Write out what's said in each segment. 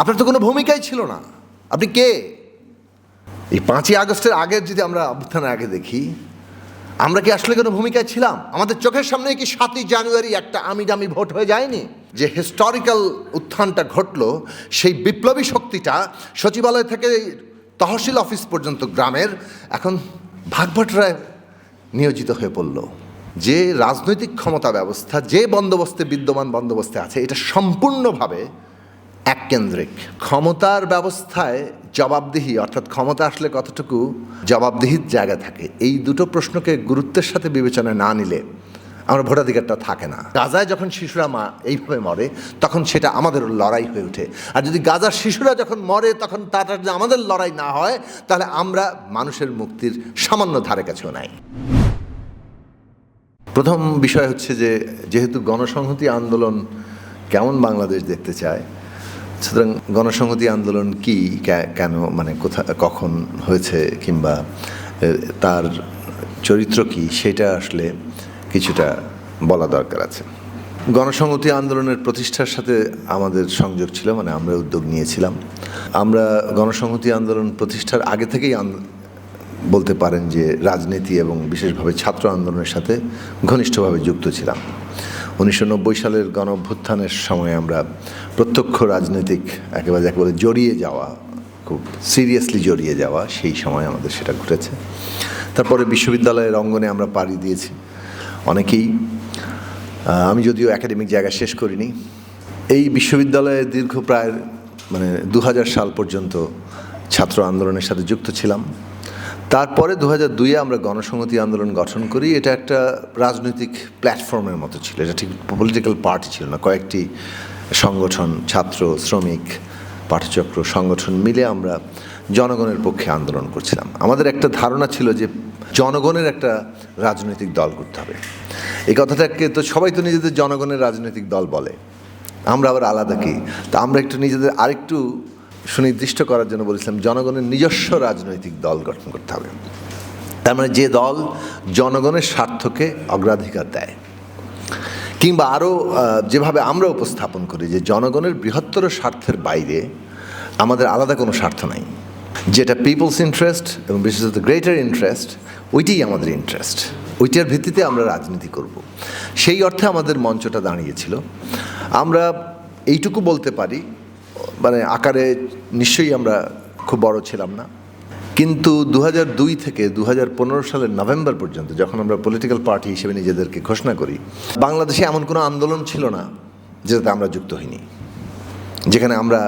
আপনার তো কোনো ভূমিকাই ছিল না। আপনি কে? এই পাঁচই আগস্টের আগের যদি আমরা অভ্যুত্থানের আগে দেখি, আমরা কি আসলে কোনো ভূমিকায় ছিলাম? আমাদের চোখের সামনে কি সাতই জানুয়ারি একটা আমি দামি ভোট হয়ে যায়নি? যে হিস্টোরিক্যাল উত্থানটা ঘটলো, সেই বিপ্লবী শক্তিটা সচিবালয় থেকে তহসিল অফিস পর্যন্ত গ্রামের এখন ভাগভটরায় নিয়োজিত হয়ে পড়ল। যে রাজনৈতিক ক্ষমতা ব্যবস্থা, যে বন্দোবস্তে, বিদ্যমান বন্দোবস্তে আছে, এটা সম্পূর্ণভাবে এককেন্দ্রিক। ক্ষমতার ব্যবস্থায় জবাবদিহি, অর্থাৎ ক্ষমতা আসলে কতটুকু জবাবদিহির জায়গা থাকে, এই দুটো প্রশ্নকে গুরুত্বের সাথে বিবেচনা না নিলে আমার ভোটাধিকারটা থাকে না। গাজায় যখন শিশুরা মা, এইভাবে মরে, তখন সেটা আমাদের লড়াই হয়ে ওঠে। আর যদি গাজার শিশুরা যখন মরে, তখন তাটা যদি আমাদের লড়াই না হয়, তাহলে আমরা মানুষের মুক্তির সামান্য ধারে কাছেও নাই। প্রথম বিষয় হচ্ছে যে, যেহেতু গণসংহতি আন্দোলন কেমন বাংলাদেশ দেখতে চায় সুতরাং গণসংহতি আন্দোলন কি কেন মানে কোথা, কখন হয়েছে কিংবা তার চরিত্র কি, সেটা আসলে কিছুটা বলা দরকার আছে। গণসংহতি আন্দোলনের প্রতিষ্ঠার সাথে আমাদের সংযোগ ছিল মানে আমরা উদ্যোগ নিয়েছিলাম। আমরা গণসংহতি আন্দোলন প্রতিষ্ঠার আগে থেকেই বলতে পারেন যে রাজনীতি এবং বিশেষভাবে ছাত্র আন্দোলনের সাথে ঘনিষ্ঠভাবে যুক্ত ছিলাম। উনিশশো নব্বই সালের গণ অভ্যুত্থানের সময় আমরা প্রত্যক্ষ রাজনৈতিক একেবারে একেবারে জড়িয়ে যাওয়া, খুব সিরিয়াসলি জড়িয়ে যাওয়া সেই সময় আমাদের সেটা ঘটেছে। তারপরে বিশ্ববিদ্যালয়ের অঙ্গনে আমরা পাড়ি দিয়েছি। অনেকেই আমি যদিও একাডেমিক জায়গা শেষ করিনি, এই বিশ্ববিদ্যালয়ে দীর্ঘ প্রায় মানে দু হাজার সাল পর্যন্ত ছাত্র আন্দোলনের সাথে যুক্ত ছিলাম। তারপরে দু হাজার দুইয়ে আমরা গণসংহতি আন্দোলন গঠন করি। এটা একটা রাজনৈতিক প্ল্যাটফর্মের মতো ছিল। এটা ঠিক পলিটিক্যাল পার্টি ছিল না। কয়েকটি সংগঠন, ছাত্র, শ্রমিক, পাঠচক্র সংগঠন মিলে আমরা জনগণের পক্ষে আন্দোলন করছিলাম। আমাদের একটা ধারণা ছিল যে জনগণের একটা রাজনৈতিক দল করতে হবে। এই কথাটাকে তো সবাই তো নিজেদের জনগণের রাজনৈতিক দল বলে। আমরা আবার আলাদা কি? তা আমরা একটু নিজেদের আরেকটু সুনির্দিষ্ট করার জন্য বলেছিলাম, জনগণের নিজস্ব রাজনৈতিক দল গঠন করতে হবে। তার মানে যে দল জনগণের স্বার্থকে অগ্রাধিকার দেয়। কিংবা আরও যেভাবে আমরা উপস্থাপন করি যে জনগণের বৃহত্তর স্বার্থের বাইরে আমাদের আলাদা কোনো স্বার্থ নাই। যেটা পিপলস ইন্টারেস্ট এবং বিশেষত গ্রেটার ইন্টারেস্ট ওইটাই আমাদের ইন্টারেস্ট ওইটার ভিত্তিতে আমরা রাজনীতি করব। সেই অর্থে আমাদের মঞ্চটা দাঁড়িয়েছিল। আমরা এইটুকু বলতে পারি মানে আকারে নিশ্চয়ই আমরা খুব বড় ছিলাম না। কিন্তু দু দুই থেকে দু হাজার পনেরো সালের নভেম্বর পর্যন্ত যখন আমরা পলিটিক্যাল পার্টি হিসেবে নিজেদেরকে ঘোষণা করি, বাংলাদেশে এমন কোনো আন্দোলন ছিল না যেটাতে আমরা যুক্ত হইনি। যেখানে আমরা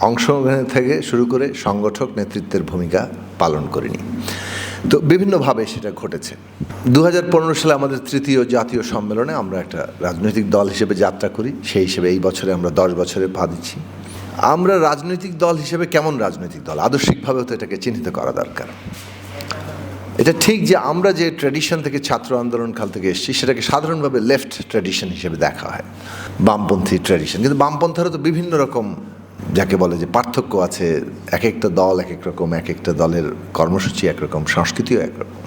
অংশগ্রহণ থেকে শুরু করে সংগঠক নেতৃত্বের ভূমিকা পালন করিনি। তো বিভিন্নভাবে সেটা ঘটেছে। দু হাজার পনেরো সালে আমাদের তৃতীয় জাতীয় সম্মেলনে আমরা একটা রাজনৈতিক দল হিসেবে যাত্রা করি। সেই হিসেবে এই বছরে আমরা দশ বছরে পা দিচ্ছি। আমরা রাজনৈতিক দল হিসেবে কেমন রাজনৈতিক দল? আদর্শিকভাবেও তো এটাকে চিহ্নিত করা দরকার। এটা ঠিক যে আমরা যে ট্র্যাডিশন থেকে ছাত্র আন্দোলন কাল থেকে এসেছি, সেটাকে সাধারণভাবে লেফট ট্র্যাডিশন হিসেবে দেখা হয়। বামপন্থী ট্র্যাডিশন কিন্তু বামপন্থারও তো বিভিন্ন রকম যাকে বলে যে পার্থক্য আছে। এক একটা দল এক এক রকম, এক একটা দলের কর্মসূচি একরকম সংস্কৃতিও একরকম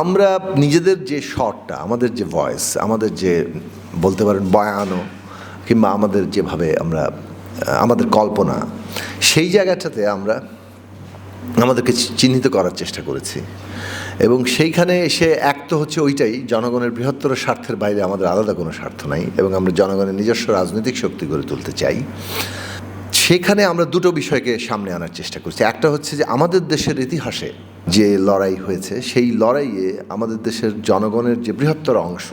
আমরা নিজেদের যে শটটা আমাদের যে ভয়েস আমাদের যে বলতে পারেন বয়ানো কিংবা আমাদের যেভাবে আমরা আমাদের কল্পনা। সেই জায়গাটাতে আমরা আমাদেরকে চিহ্নিত করার চেষ্টা করেছি। এবং সেইখানে এসে এক তো হচ্ছে ওইটাই, জনগণের বৃহত্তর স্বার্থের বাইরে আমাদের আলাদা কোনো স্বার্থ নাই এবং আমরা জনগণের নিজস্ব রাজনৈতিক শক্তি গড়ে তুলতে চাই। সেখানে আমরা দুটো বিষয়কে সামনে আনার চেষ্টা করছি। একটা হচ্ছে যে আমাদের দেশের ইতিহাসে যে লড়াই হয়েছে, সেই লড়াইয়ে আমাদের দেশের জনগণের যে বৃহত্তর অংশ,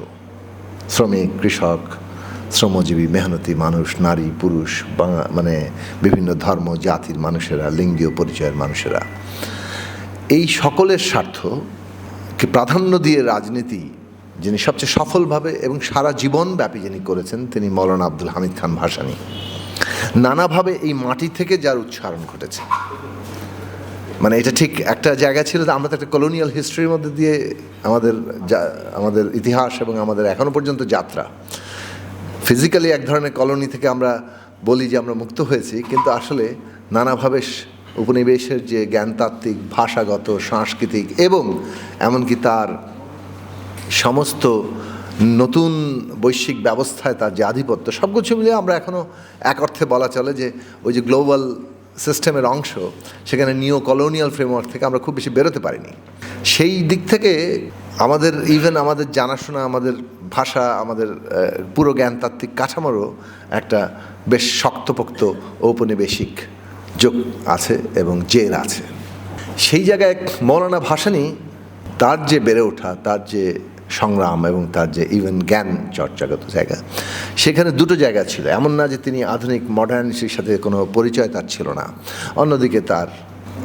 শ্রমিক, কৃষক শ্রমজীবী, মেহনতি মানুষ, নারী, পুরুষ মানে বিভিন্ন ধর্ম, জাতির মানুষেরা, লিঙ্গীয় পরিচয়ের মানুষেরা। এই সকলের স্বার্থকে প্রাধান্য দিয়ে রাজনীতি যিনি সবচেয়ে সফলভাবে এবং সারা জীবনব্যাপী যিনি করেছেন, তিনি মৌলানা আব্দুল হামিদ খান ভাসানী। নানাভাবে এই মাটি থেকে যার উচ্চারণ ঘটেছে। মানে এটা ঠিক একটা জায়গা ছিল আমরা তো একটা কলোনিয়াল হিস্ট্রির মধ্যে দিয়ে আমাদের আমাদের ইতিহাস এবং আমাদের এখনও পর্যন্ত যাত্রা। ফিজিক্যালি এক ধরনের কলোনি থেকে আমরা বলি যে আমরা মুক্ত হয়েছি, কিন্তু আসলে নানাভাবে উপনিবেশের যে জ্ঞানতাত্ত্বিক, ভাষাগত, সাংস্কৃতিক এবং এমনকি তার সমস্ত নতুন বৈশ্বিক ব্যবস্থায় তার যে আধিপত্য সব কিছু মিলিয়ে আমরা এখনও এক অর্থে বলা চলে যে ওই যে গ্লোবাল সিস্টেমের অংশ, সেখানে নিও কলোনিয়াল ফ্রেমওয়ার্ক থেকে আমরা খুব বেশি বেরোতে পারিনি। সেই দিক থেকে আমাদের ইভেন আমাদের জানাশোনা, আমাদের ভাষা, আমাদের পুরো জ্ঞানতাত্ত্বিক কাঠামোরও একটা বেশ শক্তপোক্ত ঔপনিবেশিক যোগ আছে এবং জের আছে। সেই জায়গায় মৌলানা ভাসানী তার যে বেড়ে ওঠা, তার যে সংগ্রাম এবং তার যে ইভেন জ্ঞান চর্চাগত জায়গা, সেখানে দুটো জায়গা ছিল। এমন না যে তিনি আধুনিক মডার্নিটির সাথে কোনো পরিচয় তার ছিল না। অন্যদিকে তার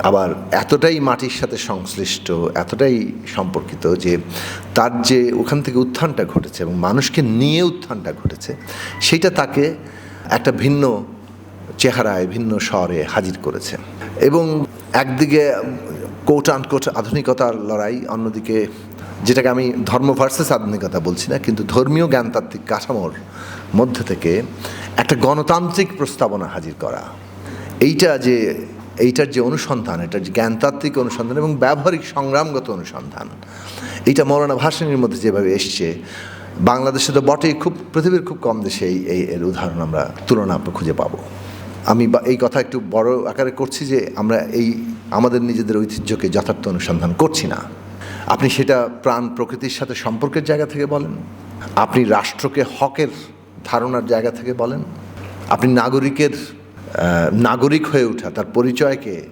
আবার এতটাই মাটির সাথে সংশ্লিষ্ট, এতটাই সম্পর্কিত যে তার যে ওখান থেকে উত্থানটা ঘটেছে এবং মানুষকে নিয়ে উত্থানটা ঘটেছে সেটা তাকে একটা ভিন্ন চেহারায়, ভিন্ন স্বরে হাজির করেছে। এবং একদিকে কোট আনকোট আধুনিকতার লড়াই, অন্যদিকে যেটাকে আমি ধর্ম ভার্সেস আধুনিকতা বলছি না, কিন্তু ধর্মীয় জ্ঞানতাত্ত্বিক কাঠামোর মধ্যে থেকে একটা গণতান্ত্রিক প্রস্তাবনা হাজির করা। এইটা যে এইটার যে অনুসন্ধান, এটার যে জ্ঞানতাত্ত্বিক অনুসন্ধান এবং ব্যবহারিক সংগ্রামগত অনুসন্ধান এইটা মৌলানা ভাসানির মধ্যে যেভাবে এসছে, বাংলাদেশে তো বটেই, খুব, পৃথিবীর খুব কম দেশে এই এর উদাহরণ আমরা তুলনা খুঁজে পাবো। আমি এই কথা একটু বড় আকারে করছি যে আমরা এই, আমাদের নিজেদের ঐতিহ্যকে যথার্থ অনুসন্ধান করছি না। আপনি সেটা প্রাণ প্রকৃতির সাথে সম্পর্কের জায়গা থেকে বলেন, আপনি রাষ্ট্রকে হকের ধারণার জায়গা থেকে বলেন, আপনি নাগরিকের নাগরিক হয়ে ওঠা, তার পরিচয়কে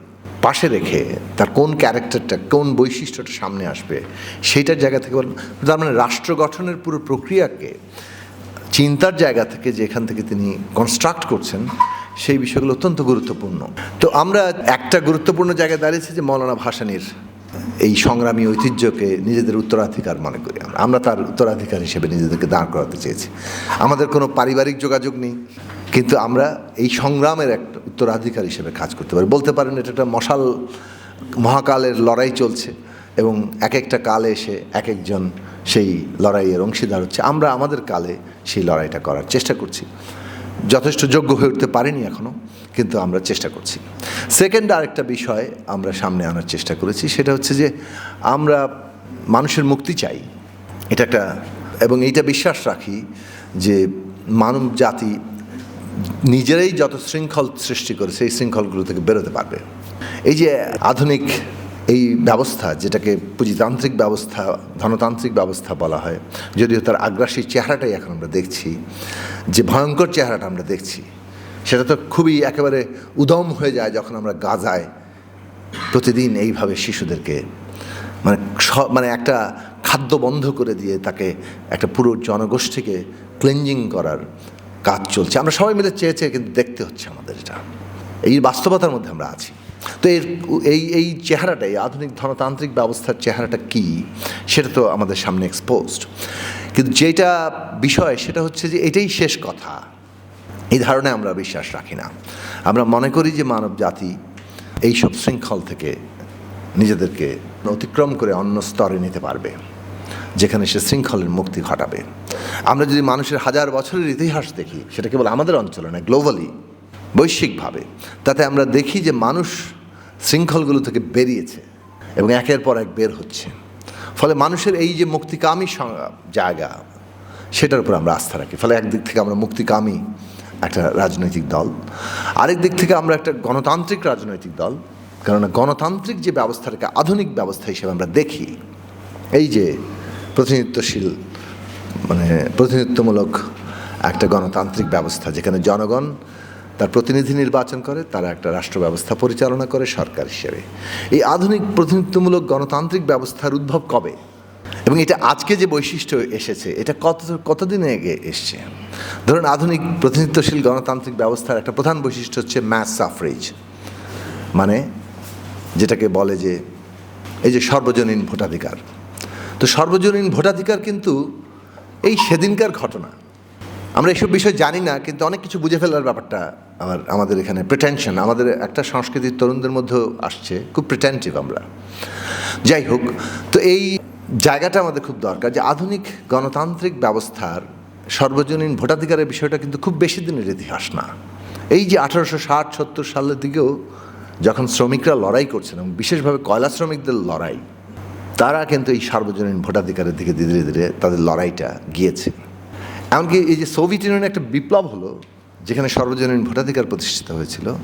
পাশে রেখে, তার কোন ক্যারেক্টারটা, কোন বৈশিষ্ট্যটা সামনে আসবে, সেইটার জায়গা থেকে তার মানে রাষ্ট্র গঠনের পুরো প্রক্রিয়াকে, চিন্তার জায়গা থেকে যেখান থেকে তিনি কনস্ট্রাক্ট করছেন, সেই বিষয়গুলো অত্যন্ত গুরুত্বপূর্ণ। তো আমরা একটা গুরুত্বপূর্ণ জায়গায় দাঁড়িয়েছি যে মৌলানা ভাসানির এই সংগ্রামী ঐতিহ্যকে নিজেদের উত্তরাধিকার মনে করি আমরা। আমরা তার উত্তরাধিকার হিসেবে নিজেদেরকে দাঁড় করাতে চেয়েছি। আমাদের কোনো পারিবারিক যোগাযোগ নেই। কিন্তু আমরা এই সংগ্রামের একটা উত্তরাধিকার হিসেবে কাজ করতে পারি। বলতে পারেন এটা একটা মশাল মহাকালের লড়াই চলছে এবং এক একটা কালে এসে এক একজন সেই লড়াইয়ের অংশীদার হচ্ছে। আমরা আমাদের কালে সেই লড়াইটা করার চেষ্টা করছি। যথেষ্ট যোগ্য হয়ে উঠতে পারিনি এখনও কিন্তু আমরা চেষ্টা করছি। সেকেন্ড আরেকটা বিষয় আমরা সামনে আনার চেষ্টা করেছি, সেটা হচ্ছে যে আমরা মানুষের মুক্তি চাই। এটা একটা, এবং এইটা বিশ্বাস রাখি যে মানব জাতি নিজেরাই যত শৃঙ্খল সৃষ্টি করে, সেই শৃঙ্খলগুলো থেকে বেরোতে পারবে। এই যে আধুনিক এই ব্যবস্থা, যেটাকে পুঁজিতান্ত্রিক ব্যবস্থা, ধনতান্ত্রিক ব্যবস্থা বলা হয়, যদিও তার আগ্রাসী চেহারাটাই এখন আমরা দেখছি, যে ভয়ঙ্কর চেহারাটা আমরা দেখছি, সেটা তো খুবই একেবারে উদম হয়ে যায় যখন আমরা গাজায় প্রতিদিন এইভাবে শিশুদেরকে মানে মানে একটা খাদ্য বন্ধ করে দিয়ে তাকে একটা পুরো জনগোষ্ঠীকে ক্লিনজিং করার কাজ চলছে। আমরা সবাই মিলে চেয়ে চেয়ে কিন্তু দেখতে হচ্ছে আমাদের এটা। এই বাস্তবতার মধ্যে আমরা আছি। তো এর এই এই চেহারাটা, এই আধুনিক ধনতান্ত্রিক ব্যবস্থার চেহারাটা কি, সেটা তো আমাদের সামনে এক্সপোজড কিন্তু যেটা বিষয়, সেটা হচ্ছে যে এটাই শেষ কথা। এই ধারণায় আমরা বিশ্বাস রাখি না। আমরা মনে করি যে মানব জাতি এই সব শৃঙ্খল থেকে নিজেদেরকে অতিক্রম করে অন্য স্তরে নিতে পারবে। যেখানে সে শৃঙ্খলের মুক্তি ঘটাবে। আমরা যদি মানুষের হাজার বছরের ইতিহাস দেখি, সেটা কেবল আমাদের অঞ্চলে না গ্লোবালি বৈশ্বিকভাবে, তাতে আমরা দেখি যে মানুষ শৃঙ্খলগুলো থেকে বেরিয়েছে এবং একের পর এক বের হচ্ছে। ফলে মানুষের এই যে মুক্তিকামী জায়গা, সেটার উপর আমরা আস্থা রাখি। ফলে একদিক থেকে আমরা মুক্তিকামী একটা রাজনৈতিক দল, আরেক দিক থেকে আমরা একটা গণতান্ত্রিক রাজনৈতিক দল, কেননা গণতান্ত্রিক যে ব্যবস্থাটাকে আধুনিক ব্যবস্থা হিসেবে আমরা দেখি, এই যে প্রতিনিধিত্বশীল মানে প্রতিনিধিত্বমূলক একটা গণতান্ত্রিক ব্যবস্থা, যেখানে জনগণ তার প্রতিনিধি নির্বাচন করে, তারা একটা রাষ্ট্র ব্যবস্থা পরিচালনা করে সরকার হিসেবে। এই আধুনিক প্রতিনিধিত্বমূলক গণতান্ত্রিক ব্যবস্থার উদ্ভব কবে? এবং এটা আজকে যে বৈশিষ্ট্য এসেছে, এটা কত, কতদিন আগে এসছে? ধরুন, আধুনিক প্রতিনিধিত্বশীল গণতান্ত্রিক ব্যবস্থার একটা প্রধান বৈশিষ্ট্য হচ্ছে ম্যাস সাফরেজ মানে যেটাকে বলে যে, এই যে সর্বজনীন ভোটাধিকার। তো সর্বজনীন ভোটাধিকার কিন্তু এই সেদিনকার ঘটনা। আমরা এসব বিষয় জানি না, কিন্তু অনেক কিছু বুঝে ফেলার ব্যাপারটা আমার, আমাদের এখানে প্রিটেনশন আমাদের একটা সংস্কৃতির তরুণদের মধ্যেও আসছে, খুব প্রিটেন্টিভ আমরা। যাই হোক, তো এই জায়গাটা আমাদের খুব দরকার যে আধুনিক গণতান্ত্রিক ব্যবস্থার সর্বজনীন ভোটাধিকারের বিষয়টা কিন্তু খুব বেশি দিনের ইতিহাস না। এই যে আঠারোশো ষাট, সত্তর সালের দিকেও যখন শ্রমিকরা লড়াই করছেন এবং বিশেষভাবে কয়লা শ্রমিকদের লড়াই তারা কিন্তু এই সার্বজনীন ভোটাধিকারের দিকে ধীরে ধীরে তাদের লড়াইটা গিয়েছে। এমনকি এই যে সোভিয়েত ইউনিয়নে একটা বিপ্লব হলো, যেখানে সর্বজনীন ভোটাধিকার প্রতিষ্ঠিত হয়েছিল,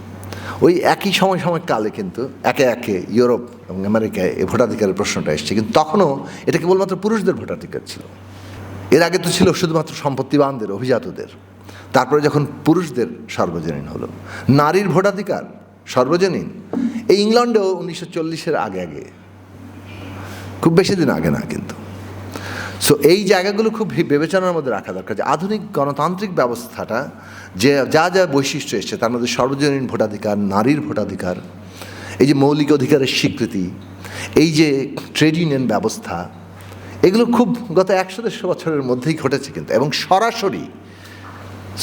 ওই একই সময় সময় কালে কিন্তু একে একে ইউরোপ এবং আমেরিকায় এই ভোটাধিকারের প্রশ্নটা এসছে। কিন্তু তখনও এটা কেবলমাত্র পুরুষদের ভোটাধিকার ছিল। এর আগে তো ছিল শুধুমাত্র সম্পত্তিবানদের, অভিজাতদের। তারপরে যখন পুরুষদের সর্বজনীন হলো, নারীর ভোটাধিকার সর্বজনীন। এই ইংল্যান্ডেও উনিশশো চল্লিশের আগে আগে খুব বেশি দিন আগে না কিন্তু। সো এই জায়গাগুলো খুব বিবেচনার মধ্যে রাখা দরকার যে আধুনিক গণতান্ত্রিক ব্যবস্থাটা যে যা যা বৈশিষ্ট্য এসছে, তার মধ্যে সর্বজনীন ভোটাধিকার, নারীর ভোটাধিকার, এই যে মৌলিক অধিকারের স্বীকৃতি, এই যে ট্রেড ইউনিয়ন ব্যবস্থা, এগুলো খুব গত একশো দেড়শো বছরের মধ্যেই ঘটেছে কিন্তু এবং সরাসরি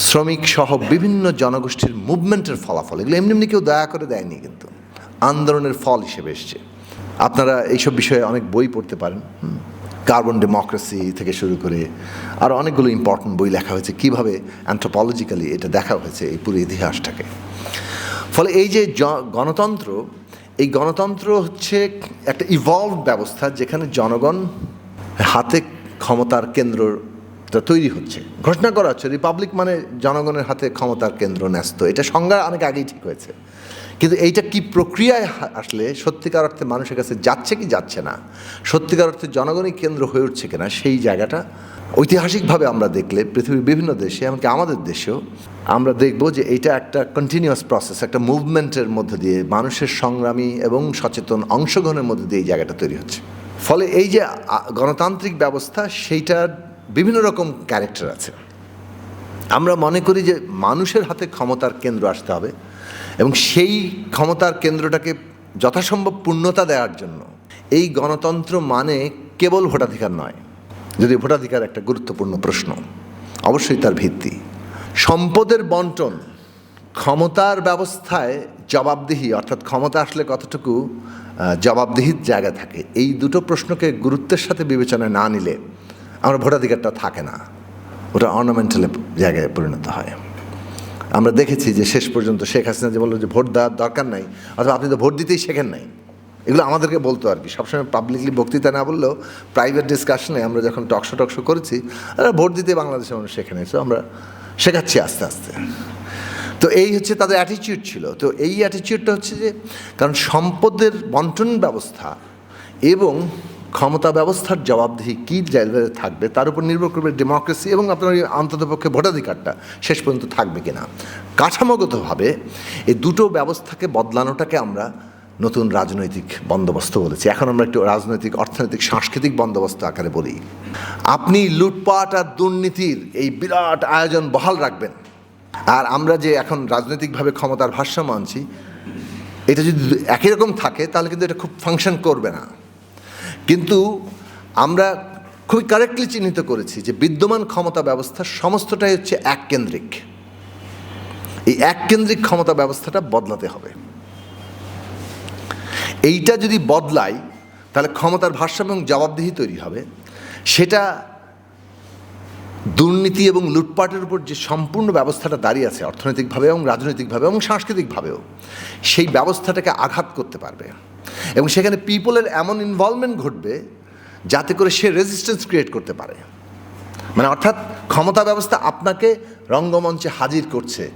শ্রমিক সহ বিভিন্ন জনগোষ্ঠীর মুভমেন্টের ফলাফল, এগুলো এমনি এমনি কেউ দয়া করে দেয়নি কিন্তু। আন্দোলনের ফল হিসেবে এসছে। আপনারা এইসব বিষয়ে অনেক বই পড়তে পারেন কার্বন ডেমোক্রেসি থেকে শুরু করে আর অনেকগুলো ইম্পর্টেন্ট বই লেখা হয়েছে, কীভাবে অ্যান্থ্রোপলজিক্যালি এটা দেখা হয়েছে এই পুরো ইতিহাসটাকে। ফলে এই যে গণতন্ত্র, এই গণতন্ত্র হচ্ছে একটা ইভলভ ব্যবস্থা যেখানে জনগণ হাতে ক্ষমতার কেন্দ্রটা তৈরি হচ্ছে। ঘোষণা করা হচ্ছে রিপাবলিক মানে জনগণের হাতে ক্ষমতার কেন্দ্র ন্যস্ত। এটা সংজ্ঞা অনেক আগেই ঠিক হয়েছে। কিন্তু এইটা কি প্রক্রিয়ায় আসলে সত্যিকার অর্থে মানুষের কাছে যাচ্ছে কি যাচ্ছে না? সত্যিকার অর্থে জনগণই কেন্দ্র হয়ে উঠছে কিনা সেই জায়গাটা ঐতিহাসিকভাবে আমরা দেখলে পৃথিবীর বিভিন্ন দেশে, এমনকি আমাদের দেশেও আমরা দেখব যে এটা একটা কন্টিনিউয়াস প্রসেস একটা মুভমেন্টের মধ্যে দিয়ে মানুষের সংগ্রামী এবং সচেতন অংশগ্রহণের মধ্যে দিয়ে এই জায়গাটা তৈরি হচ্ছে। ফলে এই যে গণতান্ত্রিক ব্যবস্থা, সেইটার বিভিন্ন রকম ক্যারেক্টার আছে। আমরা মনে করি যে মানুষের হাতে ক্ষমতার কেন্দ্র আসতে হবে। এবং সেই ক্ষমতার কেন্দ্রটাকে যথাসম্ভব পূর্ণতা দেওয়ার জন্য এই গণতন্ত্র মানে কেবল ভোটাধিকার নয়, যদি ভোটাধিকার একটা গুরুত্বপূর্ণ প্রশ্ন, অবশ্যই তার ভিত্তি। সম্পদের বন্টন, ক্ষমতার ব্যবস্থায় জবাবদিহি, অর্থাৎ ক্ষমতা আসলে কতটুকু জবাবদিহির জায়গা থাকে, এই দুটো প্রশ্নকে গুরুত্বের সাথে বিবেচনায় না নিলে আমার ভোটাধিকারটা থাকে না। ওটা অর্নামেন্টাল জায়গায় পরিণত হয়। আমরা দেখেছি যে শেষ পর্যন্ত শেখ হাসিনা যে বলল যে ভোট দেওয়ার দরকার নাই, অথবা আপনি তো ভোট দিতেই শেখেন নাই। এগুলো আমাদেরকে বলতো আর কি। সবসময় পাবলিকলি বক্তৃতা না বললেও প্রাইভেট ডিসকাশনে আমরা যখন টকশো টকশো করেছি ভোট দিতে বাংলাদেশের মানুষ শেখে নাই। So আমরা শেখাচ্ছি আস্তে আস্তে। তো এই হচ্ছে তাদের অ্যাটিচিউড ছিল। তো এই অ্যাটিটিউডটা হচ্ছে যে, কারণ সম্পদের বন্টন ব্যবস্থা এবং ক্ষমতা ব্যবস্থার জবাবদিহি কী জায়গায় থাকবে, তার উপর নির্ভর করবে ডেমোক্রেসি এবং আপনার অন্ততপক্ষে ভোটাধিকারটা শেষ পর্যন্ত থাকবে কিনা। কাঠামোগতভাবে এই দুটো ব্যবস্থাকে বদলানোটাকে আমরা নতুন রাজনৈতিক বন্দোবস্ত বলেছি। এখন আমরা একটু রাজনৈতিক, অর্থনৈতিক, সাংস্কৃতিক বন্দোবস্ত আকারে বলি। আপনি লুটপাট আর দুর্নীতির এই বিরাট আয়োজন বহাল রাখবেন। আর আমরা যে এখন রাজনৈতিকভাবে ক্ষমতার ভারসাম্য আনছি, এটা যদি একই রকম থাকে, তাহলে কিন্তু এটা খুব ফাংশন করবে না। কিন্তু আমরা খুবই কারেক্টলি চিহ্নিত করেছি যে বিদ্যমান ক্ষমতা ব্যবস্থা সমস্তটাই হচ্ছে এক কেন্দ্রিক এই এক কেন্দ্রিক ক্ষমতা ব্যবস্থাটা বদলাতে হবে। এইটা যদি বদলাই তাহলে ক্ষমতার ভারসাম্য এবং জবাবদিহি তৈরি হবে। সেটা দুর্নীতি এবং লুটপাটের উপর যে সম্পূর্ণ ব্যবস্থাটা দাঁড়িয়ে আছে অর্থনৈতিকভাবে এবং রাজনৈতিকভাবে এবং সাংস্কৃতিকভাবেও, সেই ব্যবস্থাটাকে আঘাত করতে পারবে। এবং সেখানে পিপলের এমন ইনভলভমেন্ট ঘটবে যাতে করে সে রেজিস্ট্যান্স ক্রিয়েট করতে পারে। মানে অর্থাৎ ক্ষমতা ব্যবস্থা আপনাকে রঙ্গমঞ্চে হাজির করছে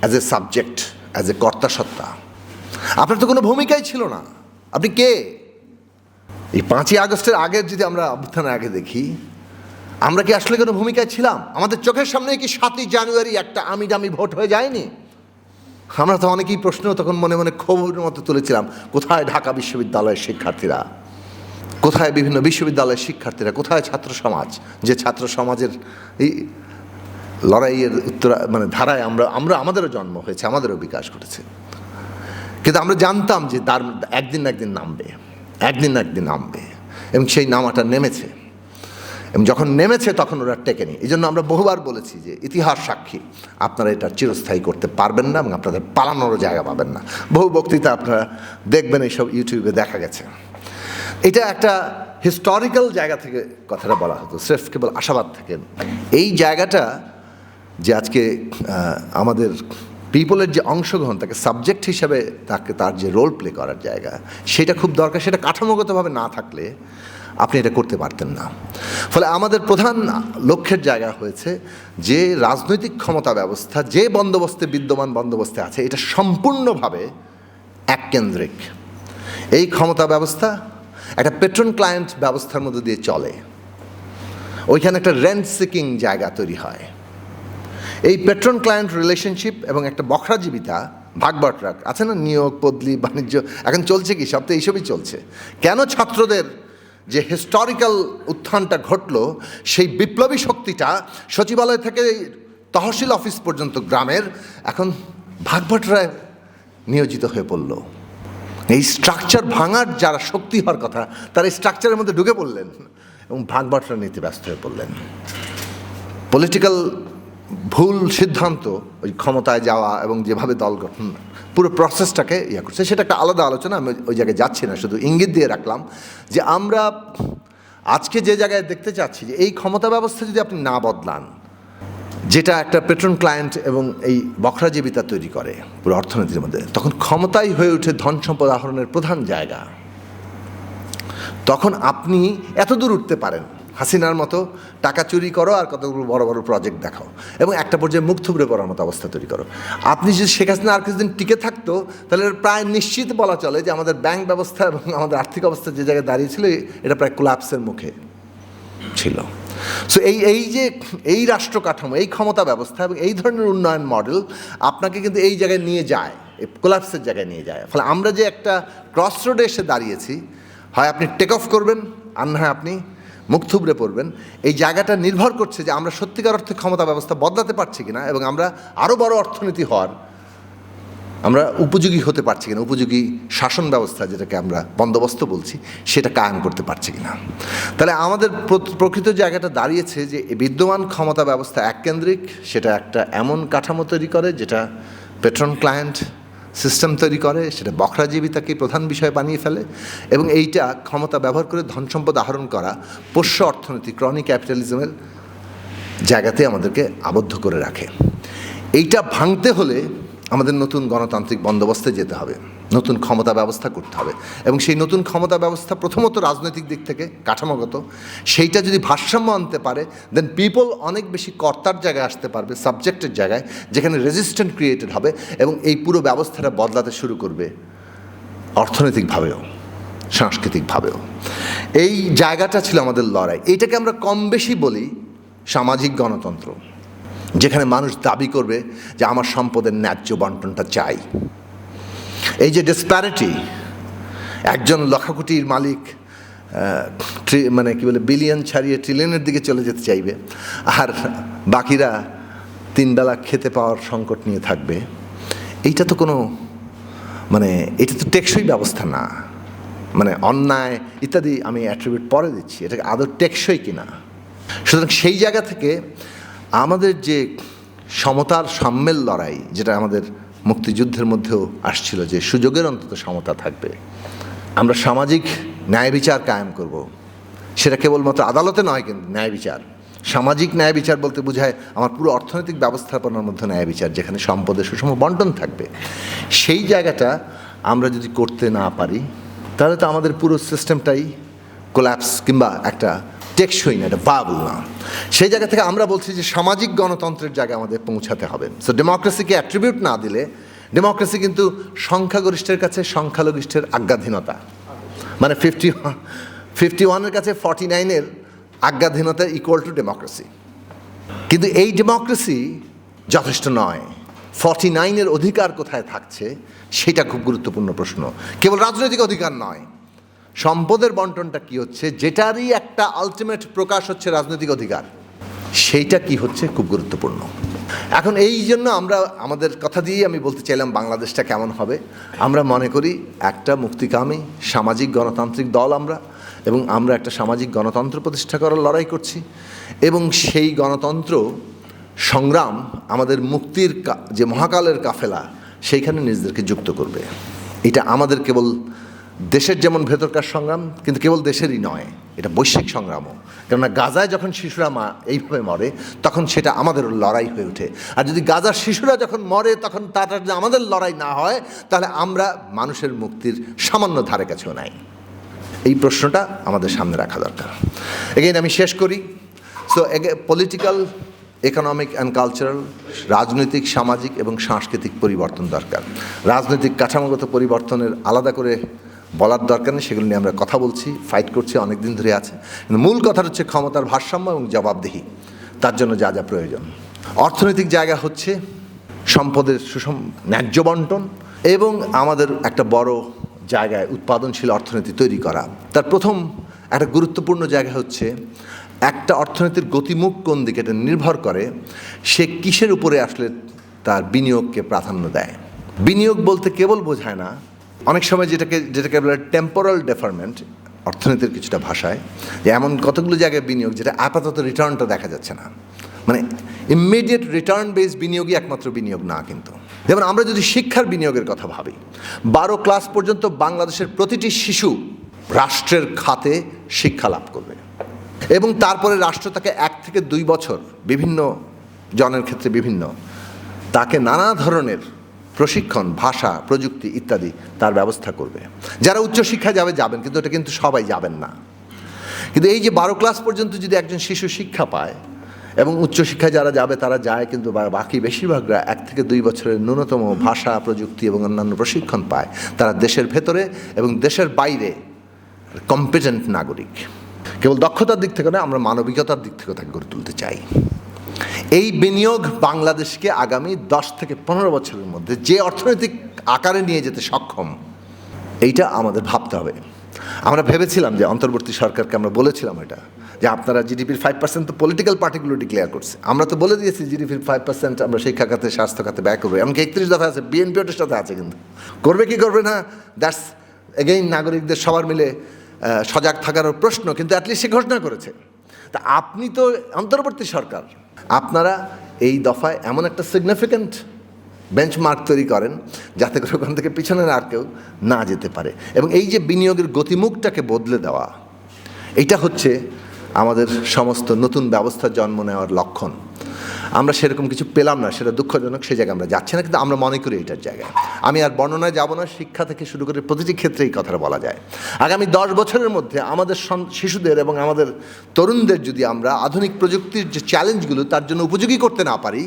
as a subject as a কর্তা সত্তা। আপনার তো কোনো ভূমিকাই ছিল না। আপনি কে? এই পাঁচই আগস্টের আগের যদি আমরা অভ্যুত্থানের আগে দেখি, আমরা কি আসলে কোনো ভূমিকায় ছিলাম? আমাদের চোখের সামনে কি সাতই জানুয়ারি একটা আমি দামি ভোট হয়ে যায়নি? আমরা তো অনেকেই প্রশ্ন তখন মনে মনে ক্ষোভের মতো তুলেছিলাম, কোথায় ঢাকা বিশ্ববিদ্যালয়ের শিক্ষার্থীরা? কোথায় বিভিন্ন বিশ্ববিদ্যালয়ের শিক্ষার্থীরা? কোথায় ছাত্র সমাজ? যে ছাত্র সমাজের এই লড়াইয়ের উত্তরা মানে ধারায় আমরা আমরা, আমাদেরও জন্ম হয়েছে, আমাদেরও বিকাশ ঘটেছে। কিন্তু আমরা জানতাম যে তার একদিন একদিন নামবে, একদিন একদিন নামবে। এবং সেই নামাটা নেমেছে। এবং যখন নেমেছে তখন ওরা টেকেনি এই জন্য আমরা বহুবার বলেছি যে ইতিহাস সাক্ষী। আপনারা এটা চিরস্থায়ী করতে পারবেন না এবং আপনাদের পালানোরও জায়গা পাবেন না। বহু বক্তৃতা আপনারা দেখবেন এইসব ইউটিউবে দেখা গেছে। এটা একটা হিস্টোরিক্যাল জায়গা থেকে কথাটা বলা হতো। স্রেফ কেবল আশাবাদ থেকে। এই জায়গাটা যে আজকে আমাদের পিপলের যে অংশগ্রহণ, তাকে সাবজেক্ট হিসাবে তাকে তার যে রোল প্লে করার জায়গা, সেটা খুব দরকার। সেটা কাঠামোগতভাবে না থাকলে আপনি এটা করতে পারতেন না। ফলে আমাদের প্রধান লক্ষ্যের জায়গা হয়েছে যে রাজনৈতিক ক্ষমতা ব্যবস্থা, যে বন্দোবস্তে, বিদ্যমান বন্দোবস্তে আছে, এটা সম্পূর্ণভাবে এককেন্দ্রিক। এই ক্ষমতা ব্যবস্থা একটা পেট্রন ক্লায়েন্ট ব্যবস্থার মধ্যে দিয়ে চলে। ওইখানে একটা রেন্ট সিকিং জায়গা তৈরি হয়। এই পেট্রন ক্লায়েন্ট রিলেশনশিপ এবং একটা বখরাজীবিতা ভাগবটরাক আছে না? নিয়োগ, বদলি, বাণিজ্য, এখন চলছে কি? সব তো এইসবই চলছে। কেন ছাত্রদের যে হিস্টোরিক্যাল উত্থানটা ঘটলো, সেই বিপ্লবী শক্তিটা সচিবালয় থেকে তহসিল অফিস পর্যন্ত গ্রামের এখন ভাগবটরায় নিয়োজিত হয়ে পড়ল। এই স্ট্রাকচার ভাঙার যারা শক্তি হওয়ার কথা, তারা এই স্ট্রাকচারের মধ্যে ঢুকে পড়লেন এবং ভাগবাটরা নিতে ব্যস্ত হয়ে পড়লেন। পলিটিক্যাল ভুল সিদ্ধান্ত ওই ক্ষমতায় যাওয়া এবং যেভাবে দল গঠন পুরো প্রসেসটাকে ইয়ে করছে, সেটা একটা আলাদা আলোচনা, আমি ওই জায়গায় যাচ্ছি না, শুধু ইঙ্গিত দিয়ে রাখলাম যে আমরা আজকে যে জায়গায় দেখতে চাচ্ছি যে এই ক্ষমতা ব্যবস্থা যদি আপনি না বদলান, যেটা একটা পেট্রন ক্লায়েন্ট এবং এই বখরাজীবিতা তৈরি করে পুরো অর্থনীতির মধ্যে, তখন ক্ষমতাই হয়ে ওঠে ধন সম্পদ আহরণের প্রধান জায়গা। তখন আপনি এত দূর উঠতে পারেন হাসিনার মতো টাকা চুরি করো আর কতগুলো বড় বড় প্রজেক্ট দেখাও। এবং একটা পর্যায়ে মুখ থুবড়ে পড়ার মতো অবস্থা তৈরি করো। আপনি যদি শেখ হাসিনা আর কিছুদিন টিকে থাকতো, তাহলে প্রায় নিশ্চিত বলা চলে যে আমাদের ব্যাংক ব্যবস্থা এবং আমাদের আর্থিক অবস্থা যে জায়গায় দাঁড়িয়েছিল এটা প্রায় কোলাপসের মুখে ছিল। সো এই এই যে, এই রাষ্ট্র কাঠামো, এই ক্ষমতা ব্যবস্থা এবং এই ধরনের উন্নয়ন মডেল আপনাকে কিন্তু এই জায়গায় নিয়ে যায় কোলাপসের জায়গায় নিয়ে যায়। ফলে আমরা যে একটা ক্রস রোডে এসে দাঁড়িয়েছি, হয় আপনি টেক অফ করবেন, আর না হয় আপনি মুখ থুবড়ে পড়বেন। এই জায়গাটা নির্ভর করছে যে আমরা সত্যিকার অর্থে ক্ষমতা ব্যবস্থা বদলাতে পারছি কিনা এবং আমরা আরও বড় অর্থনীতি হওয়ার, আমরা উপযোগী হতে পারছি কিনা, উপযোগী শাসন ব্যবস্থা যেটাকে আমরা বন্দোবস্ত বলছি, সেটা কায়েম করতে পারছি কিনা। তাহলে আমাদের প্র- প্রকৃত জায়গাটা দাঁড়িয়েছে যে বিদ্যমান ক্ষমতা ব্যবস্থা এককেন্দ্রিক, সেটা একটা এমন কাঠামো তৈরি করে যেটা পেট্রন ক্লায়েন্ট সিস্টেম তৈরি করে, সেটা বখরাজীবিতাকে প্রধান বিষয় বানিয়ে ফেলে এবং এইটা ক্ষমতা ব্যবহার করে ধন সম্পদ আহরণ করা পোষ্য অর্থনীতি ক্রনিক ক্যাপিটালিজমের জায়গাতে আমাদেরকে আবদ্ধ করে রাখে। এইটা ভাঙতে হলে আমাদের নতুন গণতান্ত্রিক বন্দোবস্তে যেতে হবে, নতুন ক্ষমতা ব্যবস্থা করতে হবে এবং সেই নতুন ক্ষমতা ব্যবস্থা প্রথমত রাজনৈতিক দিক থেকে কাঠামোগত, সেইটা যদি ভারসাম্য আনতে পারে দেন পিপল অনেক বেশি কর্তার জায়গায় আসতে পারবে সাবজেক্টের জায়গায়, যেখানে রেজিস্ট্যান্ট ক্রিয়েটেড হবে এবং এই পুরো ব্যবস্থাটা বদলাতে শুরু করবে অর্থনৈতিকভাবেও, সাংস্কৃতিকভাবেও। এই জায়গাটা ছিল আমাদের লড়াই। এইটাকে আমরা কম বেশি বলি সামাজিক গণতন্ত্র। যেখানে মানুষ দাবি করবে যে আমার সম্পদের ন্যায্য বন্টনটা চাই। এই যে ডিসপ্যারিটি একজন লক্ষ কোটির মালিক মানে কি বলে বিলিয়ন ছাড়িয়ে ট্রিলিয়নের দিকে চলে যেতে চাইবে, আর বাকিরা তিনবেলা খেতে পাওয়ার সংকট নিয়ে থাকবে, এইটা তো কোনো মানে এটা তো টেকসই ব্যবস্থা না। মানে অন্যায় ইত্যাদি আমি অ্যাট্রিবিউট পরে দিচ্ছি, এটাকে আদৌ টেকসই কিনা। সুতরাং সেই জায়গা থেকে আমাদের যে সমতার সাম্যের লড়াই, যেটা আমাদের মুক্তিযুদ্ধের মধ্যেও আসছিল, যে সুযোগের অন্তত সমতা থাকবে, আমরা সামাজিক ন্যায় বিচার কায়েম করব। সেটা কেবলমাত্র আদালতে নয়, কিন্তু ন্যায় বিচার সামাজিক ন্যায় বিচার বলতে বোঝায় আমার পুরো অর্থনৈতিক ব্যবস্থাপনার মধ্যে ন্যায় বিচার, যেখানে সম্পদের সুষম বন্টন থাকবে সেই জায়গাটা আমরা যদি করতে না পারি, তাহলে তো আমাদের পুরো সিস্টেমটাই কোল্যাপস কিংবা একটা টেকসই না এটা বাবল না। সেই জায়গা থেকে আমরা বলছি যে সামাজিক গণতন্ত্রের জায়গায় আমাদের পৌঁছাতে হবে। সো ডেমোক্রেসিকে অ্যাট্রিবিউট না দিলে ডেমোক্রেসি কিন্তু সংখ্যাগরিষ্ঠের কাছে সংখ্যালঘিষ্ঠের আজ্ঞাধীনতা। মানে ফিফটি ফিফটি ওয়ানের কাছে ফর্টি নাইনের আজ্ঞাধীনতা ইকুয়াল টু ডেমোক্রেসি কিন্তু এই ডেমোক্রেসি যথেষ্ট নয়। ফর্টি নাইনের অধিকার কোথায় থাকছে, সেটা খুব গুরুত্বপূর্ণ প্রশ্ন। কেবল রাজনৈতিক অধিকার নয়। সম্পদের বন্টনটা কি হচ্ছে? যেটারই একটা আলটিমেট প্রকাশ হচ্ছে রাজনৈতিক অধিকার, সেইটা কি হচ্ছে খুব গুরুত্বপূর্ণ। এখন এই জন্য আমরা, আমাদের কথা দিয়েই আমি বলতে চাইলাম বাংলাদেশটা কেমন হবে। আমরা মনে করি একটা মুক্তিকামী সামাজিক গণতান্ত্রিক দল আমরা, এবং আমরা একটা সামাজিক গণতন্ত্র প্রতিষ্ঠা করার লড়াই করছি, এবং সেই গণতন্ত্র সংগ্রাম আমাদের মুক্তির যে মহাকালের কাফেলা, সেইখানে নিজেদেরকে যুক্ত করবে। এটা আমাদের কেবল দেশের যেমন ভেতরকার সংগ্রাম, কিন্তু কেবল দেশেরই নয়, এটা বৈশ্বিক সংগ্রামও। কেননা গাজায় যখন শিশুরা মা, এইভাবে মরে, তখন সেটা আমাদের লড়াই হয়ে ওঠে। আর যদি গাজার শিশুরা যখন মরে, তখন তাটা যদি আমাদের লড়াই না হয়, তাহলে আমরা মানুষের মুক্তির সামান্য ধারে কাছেও নাই। এই প্রশ্নটা আমাদের সামনে রাখা দরকার। এগেইন আমি শেষ করি। So political economic and cultural রাজনৈতিক, সামাজিক এবং সাংস্কৃতিক পরিবর্তন দরকার। রাজনৈতিক কাঠামোগত পরিবর্তনের আলাদা করে বলার দরকার নেই, সেগুলো নিয়ে আমরা কথা বলছি ফাইট করছি অনেক দিন ধরে আছে। কিন্তু মূল কথাটা হচ্ছে ক্ষমতার ভারসাম্য এবং জবাবদিহি, তার জন্য যা যা প্রয়োজন। অর্থনৈতিক জায়গা হচ্ছে সম্পদের সুষম ন্যায্য বন্টন এবং আমাদের একটা বড় জায়গায় উৎপাদনশীল অর্থনীতি তৈরি করা। তার প্রথম একটা গুরুত্বপূর্ণ জায়গা হচ্ছে একটা অর্থনীতির গতিমুখ কোন দিকে এটা নির্ভর করে, সে কিসের উপরে আসলে তার বিনিয়োগকে প্রাধান্য দেয়। বিনিয়োগ বলতে কেবল বোঝায় না অনেক সময় যেটাকে যেটাকে বলে টেম্পোরাল ডেফারমেন্ট অর্থনীতির কিছুটা ভাষায়, যে এমন কতগুলো জায়গায় বিনিয়োগ যেটা আপাতত রিটার্নটা দেখা যাচ্ছে না। মানে ইমিডিয়েট রিটার্ন বেস বিনিয়োগই একমাত্র বিনিয়োগ না কিন্তু। যেমন আমরা যদি শিক্ষার বিনিয়োগের কথা ভাবি, বারো ক্লাস পর্যন্ত বাংলাদেশের প্রতিটি শিশু রাষ্ট্রের খাতে শিক্ষা লাভ করবে। এবং তারপরে রাষ্ট্র তাকে এক থেকে দুই বছর বিভিন্ন জনের ক্ষেত্রে বিভিন্ন, তাকে নানা ধরনের প্রশিক্ষণ, ভাষা, প্রযুক্তি ইত্যাদি তার ব্যবস্থা করবে। যারা উচ্চশিক্ষা যাবে, যাবেন, কিন্তু এটা কিন্তু সবাই যাবেন না। কিন্তু এই যে বারো ক্লাস পর্যন্ত যদি একজন শিশু শিক্ষা পায়, এবং উচ্চশিক্ষায় যারা যাবে, তারা যায়, কিন্তু বাকি বেশিরভাগরা এক থেকে দুই বছরের ন্যূনতম ভাষা, প্রযুক্তি এবং অন্যান্য প্রশিক্ষণ পায়, তারা দেশের ভেতরে এবং দেশের বাইরে কম্পিটেন্ট নাগরিক। কেবল দক্ষতার দিক থেকে নয়, আমরা মানবিকতার দিক থেকে তাকে গড়ে তুলতে চাই। এই বিনিয়োগ বাংলাদেশকে আগামী দশ থেকে পনেরো বছরের মধ্যে যে অর্থনৈতিক আকারে নিয়ে যেতে সক্ষম, এইটা আমাদের ভাবতে হবে। আমরা ভেবেছিলাম যে অন্তর্বর্তী সরকারকে আমরা বলেছিলাম এটা, যে আপনারা জিডিপির ফাইভ পার্সেন্ট তো পলিটিক্যাল পার্টিগুলো ডিক্লেয়ার করছে। আমরা তো বলে দিয়েছি জিডিপির ফাইভ পার্সেন্ট আমরা শিক্ষা খাতে, স্বাস্থ্য খাতে ব্যয় করব। এমনকি একত্রিশ দফা আছে বিএনপি ওটার সাথে আছে কিন্তু। করবে কি করবে না? দ্যাটস এগেইন নাগরিকদের সবার মিলে সজাগ থাকারও প্রশ্ন, কিন্তু অ্যাটলিস্ট সে ঘোষণা করেছে। তা আপনি তো অন্তর্বর্তী সরকার আপনারা এই দফায় এমন একটা সিগনিফিক্যান্ট বেঞ্চমার্ক তৈরি করেন যাতে করে ওখান থেকে পিছনে আর কেউ না যেতে পারে। এবং এই যে বিনিয়োগের গতিমুখটাকে বদলে দেওয়া, এটা হচ্ছে আমাদের সমস্ত নতুন ব্যবস্থা জন্ম নেওয়ার লক্ষণ। আমরা সেরকম কিছু পেলাম না, সেটা দুঃখজনক, সেই জায়গায় আমরা যাচ্ছি না, কিন্তু আমরা মনে করি এটার জায়গায়। আমি আর বর্ণনায় যাব না, শিক্ষা থেকে শুরু করে প্রতিটি ক্ষেত্রে এই কথাটা বলা যায়। আগামী দশ বছরের মধ্যে আমাদের শিশুদের এবং আমাদের তরুণদের যদি আমরা আধুনিক প্রযুক্তির যে চ্যালেঞ্জগুলো তার জন্য উপযোগী করতে না পারি,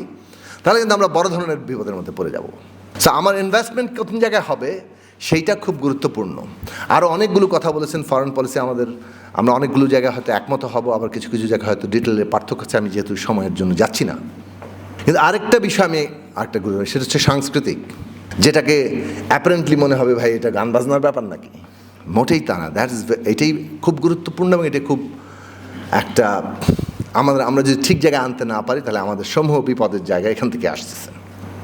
তাহলে কিন্তু আমরা বড় ধরনের বিপদের মধ্যে পড়ে যাব। সো আমার ইনভেস্টমেন্ট কোন জায়গায় হবে, সেইটা খুব গুরুত্বপূর্ণ। আরও অনেকগুলো কথা বলেছেন ফরেন পলিসি আমাদের আমরা অনেকগুলো জায়গায় হয়তো একমত হব, আবার কিছু কিছু জায়গায় হয়তো ডিটেলে পার্থক্য আছে, আমি যেহেতু সময়ের জন্য যাচ্ছি না। কিন্তু আরেকটা বিষয় আমি আরেকটা গুরু সেটা হচ্ছে সাংস্কৃতিক, যেটাকে অ্যাপারেন্টলি মনে হবে ভাই এটা গান বাজনার ব্যাপার নাকি? মোটেই তা না দ্যাট ইজ এটাই খুব গুরুত্বপূর্ণ এবং এটা খুব একটা, আমাদের, আমরা যদি ঠিক জায়গায় আনতে না পারি, তাহলে আমাদের সমূহ বিপদের জায়গা এখান থেকে আসতেছে।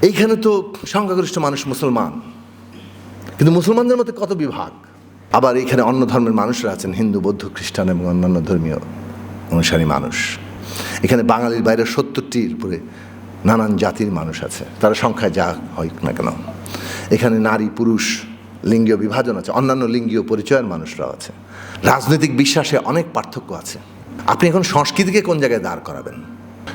এইখানে তো সংখ্যাগরিষ্ঠ মানুষ মুসলমান, কিন্তু মুসলমানদের মধ্যে কত বিভাগ? আবার এখানে অন্য ধর্মের মানুষরা আছেন, হিন্দু, বৌদ্ধ, খ্রিস্টান এবং অন্যান্য ধর্মীয় অনুসারী মানুষ। এখানে বাঙালির বাইরে সত্তরটির উপরে নানান জাতির মানুষ আছে। তারা সংখ্যায় যা হয় না কেন। এখানে নারী, পুরুষ, লিঙ্গীয় বিভাজন আছে, অন্যান্য লিঙ্গীয় পরিচয়ের মানুষরাও আছে। রাজনৈতিক বিশ্বাসে অনেক পার্থক্য আছে। আপনি এখন সংস্কৃতিকে কোন জায়গায় দাঁড় করাবেন?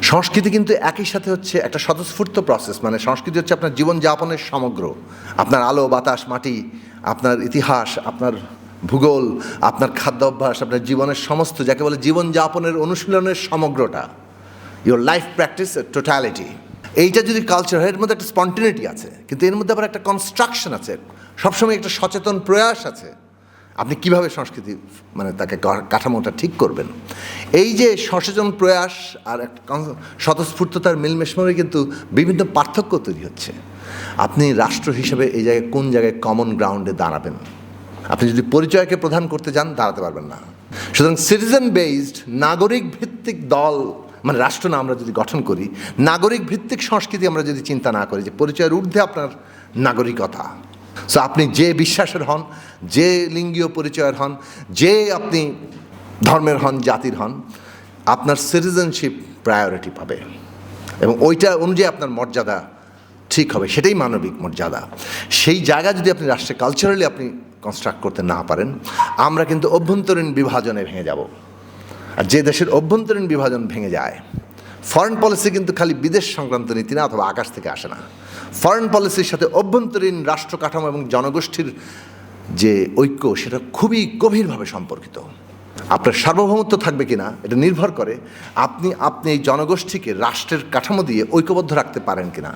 সংস্কৃতি কিন্তু একই সাথে হচ্ছে একটা স্বতঃস্ফূর্ত প্রসেস মানে সংস্কৃতি হচ্ছে আপনার জীবনযাপনের সমগ্র। আপনার আলো, বাতাস, মাটি আপনার ইতিহাস, আপনার ভূগোল, আপনার খাদ্যাভ্যাস, আপনার জীবনের সমস্ত, যাকে বলে জীবনযাপনের অনুশীলনের সমগ্রটা ইওর লাইফ প্র্যাকটিস টোটালিটি এইটা যদি কালচার হয়, এর মধ্যে একটা স্পন্টিনিটি আছে, কিন্তু এর মধ্যে আবার একটা কনস্ট্রাকশন আছে। সবসময় একটা সচেতন প্রয়াস আছে। আপনি কীভাবে সংস্কৃতি মানে তাকে কাঠামোটা ঠিক করবেন? এই যে সচেতন প্রয়াস আর একটা স্বতঃস্ফূর্ততার মিলমেশমরে কিন্তু বিভিন্ন পার্থক্য তৈরি হচ্ছে। আপনি রাষ্ট্র হিসেবে এই জায়গায় কোন জায়গায় কমন গ্রাউন্ডে দাঁড়াবেন? আপনি যদি পরিচয়কে প্রধান করতে যান, দাঁড়াতে পারবেন না। সুতরাং সিটিজেন বেসড নাগরিক ভিত্তিক দল মানে রাষ্ট্র না আমরা যদি গঠন করি নাগরিক ভিত্তিক সংস্কৃতি আমরা যদি চিন্তা না করি, যে পরিচয়ের ঊর্ধ্বে আপনার নাগরিকতা। সো আপনি যে বিশ্বাসের হন, যে লিঙ্গীয় পরিচয়ের হন, যে আপনি ধর্মের হন, জাতির হন, আপনার সিটিজেনশিপ প্রায়োরিটি পাবে। এবং ওইটা অনুযায়ী আপনার মর্যাদা ঠিক হবে, সেটাই মানবিক মর্যাদা। সেই জায়গা যদি আপনি রাষ্ট্রে কালচারালি আপনি কনস্ট্রাক্ট করতে না পারেন, আমরা কিন্তু অভ্যন্তরীণ বিভাজনে ভেঙে যাব। আর যে দেশের অভ্যন্তরীণ বিভাজন ভেঙে যায় ফরেন পলিসি কিন্তু খালি বিদেশ সংক্রান্ত নীতি না, অথবা আকাশ থেকে আসে না। ফরেন পলিসির সাথে অভ্যন্তরীণ রাষ্ট্র কাঠামো এবং জনগোষ্ঠীর যে ঐক্য, সেটা খুবই গভীরভাবে সম্পর্কিত। আপনার সার্বভৌমত্ব থাকবে কিনা, এটা নির্ভর করে আপনি আপনি এই জনগোষ্ঠীকে রাষ্ট্রের কাঠামো দিয়ে ঐক্যবদ্ধ রাখতে পারেন কিনা,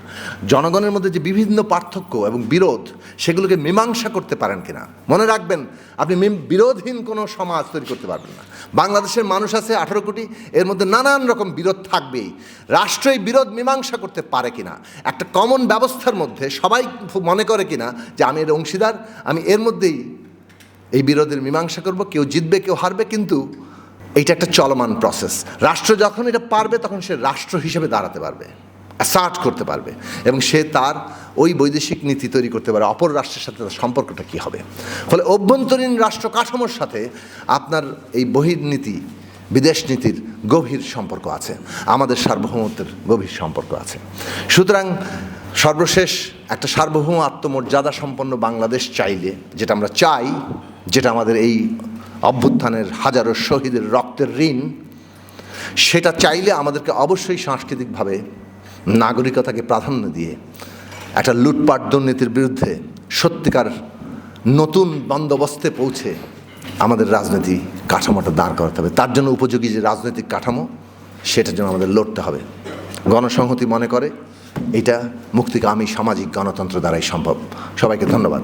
জনগণের মধ্যে যে বিভিন্ন পার্থক্য এবং বিরোধ, সেগুলোকে মীমাংসা করতে পারেন কিনা। মনে রাখবেন, আপনি বিরোধহীন কোনো সমাজ তৈরি করতে পারবেন না। বাংলাদেশের মানুষ আছে আঠারো কোটি, এর মধ্যে নানান রকম বিরোধ থাকবেই। রাষ্ট্র এই বিরোধ মীমাংসা করতে পারে কিনা, একটা কমন ব্যবস্থার মধ্যে সবাই মনে করে কিনা যে আমি এর অংশীদার, আমি এর মধ্যেই এই বিরোধের মীমাংসা করব, কেউ জিতবে, কেউ হারবে, কিন্তু এইটা একটা চলমান প্রসেস রাষ্ট্র যখন এটা পারবে, তখন সে রাষ্ট্র হিসেবে দাঁড়াতে পারবে অ্যাসার্ট করতে পারবে এবং সে তার ওই বৈদেশিক নীতি তৈরি করতে পারে, অপর রাষ্ট্রের সাথে তার সম্পর্কটা কী হবে? ফলে অভ্যন্তরীণ রাষ্ট্র কাঠামোর সাথে আপনার এই বহির্নীতি বিদেশ নীতির গভীর সম্পর্ক আছে, আমাদের সার্বভৌমত্বের গভীর সম্পর্ক আছে। সুতরাং সর্বশেষ একটা সার্বভৌম আত্মমর্যাদা সম্পন্ন বাংলাদেশ চাইলে, যেটা আমরা চাই যেটা আমাদের এই অভ্যুত্থানের হাজারো শহীদের রক্তের ঋণ, সেটা চাইলে আমাদেরকে অবশ্যই সাংস্কৃতিকভাবে, নাগরিকতাকে প্রাধান্য দিয়ে একটা লুটপাট দুর্নীতির বিরুদ্ধে সত্যিকার নতুন বন্দোবস্তে পৌঁছে আমাদের রাজনীতি কাঠামোটা দাঁড় করাতে হবে। তার জন্য উপযোগী যে রাজনৈতিক কাঠামো, সেটার জন্য আমাদের লড়তে হবে। গণসংহতি মনে করে, এটা মুক্তিকামী সামাজিক গণতন্ত্র দ্বারাই সম্ভব। সবাইকে ধন্যবাদ।